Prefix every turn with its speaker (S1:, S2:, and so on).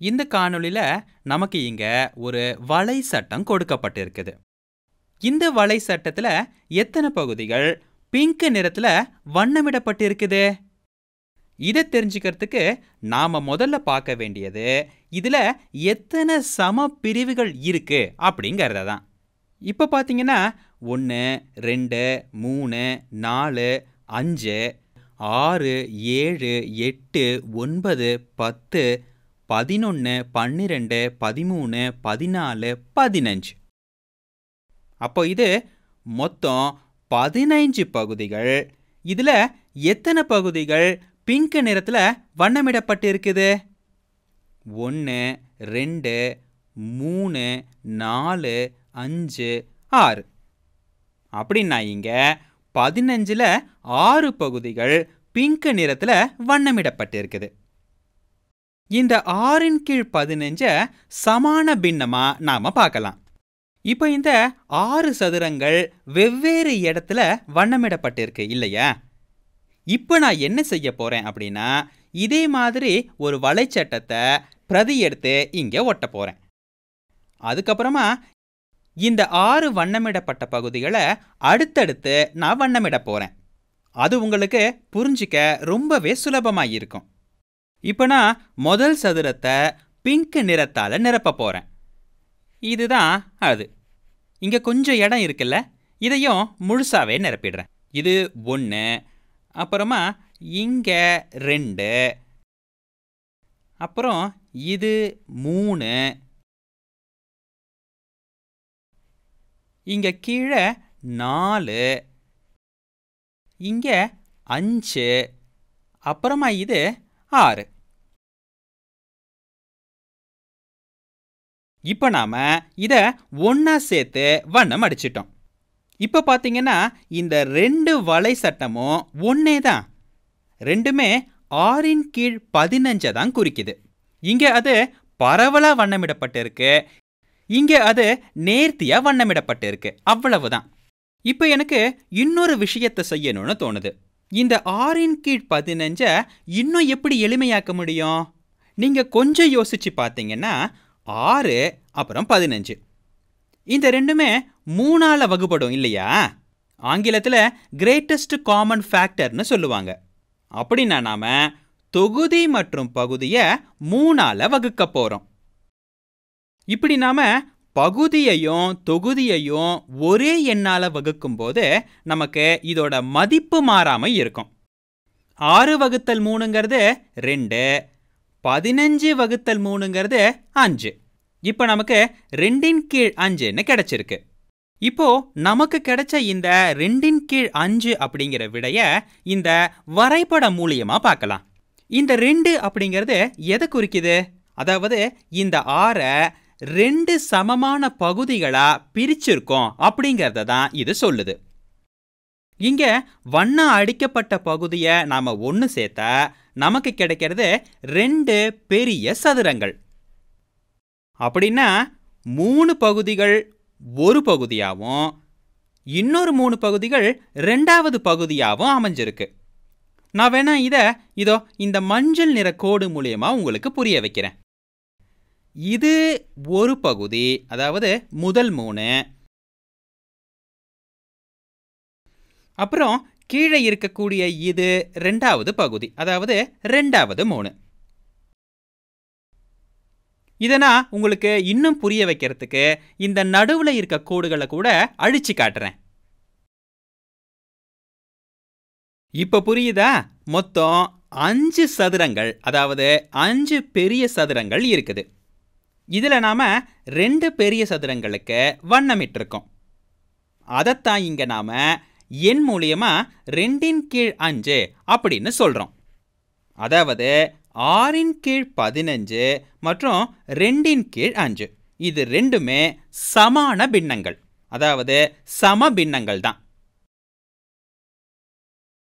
S1: இந்த காணொளியில் நமக்கு இங்கே ஒரு வலை சட்டம் கொடுக்கப்பட்டிருக்குது. இந்த வலை சட்டத்தில் எத்தனை பகுதிகள் பிங்க் நிறத்தில் வண்ணமிடப்பட்டிருக்குது? இதை தெரிஞ்சுக்கிறதுக்கு நாம் முதல்ல பார்க்க வேண்டியது இதில் எத்தனை சம பிரிவுகள் இருக்குது அப்படிங்கிறத தான். இப்போ பார்த்தீங்கன்னா ஒன்று ரெண்டு மூணு நாலு அஞ்சு ஆறு ஏழு எட்டு ஒன்பது பத்து பதினொன்று பன்னிரெண்டு பதிமூணு பதினாலு பதினஞ்சு. அப்போ இது மொத்தம் பதினைஞ்சு பகுதிகள். இதில் எத்தனை பகுதிகள் பிங்க் நிறத்தில் வண்ணமிடப்பட்டிருக்குது? ஒன்று ரெண்டு மூணு நாலு அஞ்சு ஆறு. அப்படின்னா இங்கே பதினஞ்சில் ஆறு பகுதிகள் பிங்க் நிறத்தில் வண்ணமிடப்பட்டிருக்குது. இந்த ஆறின் கீழ் பதினஞ்சை சமான பின்னமாக நாம் பார்க்கலாம். இப்போ இந்த ஆறு சதுரங்கள் வெவ்வேறு இடத்துல வண்ணமிடப்பட்டிருக்கு இல்லையா? இப்போ நான் என்ன செய்ய போகிறேன் அப்படின்னா இதே மாதிரி ஒரு வலைச்சட்டத்தை பிரதி எடுத்து இங்கே ஒட்ட போகிறேன் அதுக்கப்புறமா இந்த ஆறு வண்ணமிடப்பட்ட பகுதிகளை அடுத்தடுத்து நான் வண்ணமிட போகிறேன் அது உங்களுக்கு புரிஞ்சிக்க ரொம்பவே சுலபமாக இருக்கும் இப்போ நான் முதல் சதுரத்தை பிங்க் நிறத்தால் நிரப்ப போகிறேன் இதுதான் அது. இங்கே கொஞ்சம் இடம் இருக்குல்ல இதையும் முழுசாகவே நிரப்பிடுறேன். இது ஒன்று அப்புறமா இங்கே ரெண்டு அப்புறம் இது மூணு. இங்கே கீழே நாலு இங்கே அஞ்சு அப்புறமா இது ஆறு. இப்போ நாம இதை ஒன்றா சேர்த்து வண்ணம் அடிச்சிட்டோம். இப்போ பார்த்தீங்கன்னா இந்த ரெண்டு வலை சட்டமும் ஒன்றே தான். ரெண்டுமே ஆறின் கீழ் பதினஞ்சை தான் குறிக்குது. இங்கே அது பரவலாக வண்ணமிடப்பட்டிருக்கு. இங்கே அது நேர்த்தியாக வண்ணமிடப்பட்டிருக்கு. அவ்வளவுதான். இப்போ எனக்கு இன்னொரு விஷயத்தை செய்யணும்னு தோணுது. இந்த ஆறின் கீழ் பதினஞ்சை இன்னும் எப்படி எளிமையாக்க முடியும்? நீங்கள் கொஞ்சம் யோசிச்சு பார்த்தீங்கன்னா ஆறு அப்புறம் பதினஞ்சு. இந்த ரெண்டுமே மூணால வகுப்படும் இல்லையா? ஆங்கிலத்தில் கிரேட்டஸ்ட் காமன் ஃபேக்டர்னு சொல்லுவாங்க. அப்படின்னா நாம தொகுதி மற்றும் பகுதியை மூணால வகுக்க போகிறோம் இப்படி நாம பகுதியையும் தொகுதியையும் ஒரே எண்ணால் வகுக்கும்போது நமக்கு இதோட மதிப்பு மாறாமல் இருக்கும். ஆறு வகுத்தல் மூணுங்கிறது ரெண்டு பதினஞ்சு வகுத்தல் மூணுங்கிறது அஞ்சு. இப்போ நமக்கு ரெண்டின் கீழ் அஞ்சுன்னு கிடைச்சிருக்கு. இப்போ நமக்கு கிடைச்ச இந்த ரெண்டின் கீழ் அஞ்சு அப்படிங்கிற விடைய இந்த வரைபடம் மூலியமாக பார்க்கலாம். இந்த ரெண்டு அப்படிங்கிறது எதை குறிக்குது? அதாவது இந்த ஆறை ரெண்டு சமமான பகுதிகளாக பிரிச்சிருக்கோம் அப்படிங்கிறத தான் இது சொல்லுது. இங்கே வண்ணம் அடிக்கப்பட்ட பகுதியை நாம் ஒன்று சேர்த்தா நமக்கு கிடைக்கிறது ரெண்டு பெரிய சதுரங்கள். அப்படின்னா மூணு பகுதிகள் ஒரு பகுதியாகவும் இன்னொரு மூணு பகுதிகள் ரெண்டாவது பகுதியாகவும் அமைஞ்சிருக்கு. நான் வேணா இதை இதோ இந்த மஞ்சள் நிற கோடு மூலியமாக உங்களுக்கு புரிய வைக்கிறேன். இது ஒரு பகுதி அதாவது முதல் மூணு. அப்புறம் கீழே இருக்கக்கூடிய இது ரெண்டாவது பகுதி அதாவது ரெண்டாவது மூணு. இதை நான் உங்களுக்கு இன்னும் புரிய வைக்கிறதுக்கு இந்த நடுவில் இருக்க கோடுகளை கூட அழிச்சு காட்டுறேன். இப்போ புரியுதா? மொத்தம் அஞ்சு சதுரங்கள் அதாவது அஞ்சு பெரிய சதுரங்கள் இருக்குது. இதில் நாம் ரெண்டு பெரிய சதுரங்களுக்கு வண்ணமிட்டிருக்கோம். அதைத்தான் இங்கே நாம் எண் மூலியமாக ரெண்டின் கீழ் அஞ்சு அப்படின்னு சொல்கிறோம் அதாவது ஆறின் கீழ் பதினஞ்சு மற்றும் ரெண்டின் கீழ் அஞ்சு. இது ரெண்டுமே சமான பின்னங்கள். அதாவது சம பின்னங்கள் தான்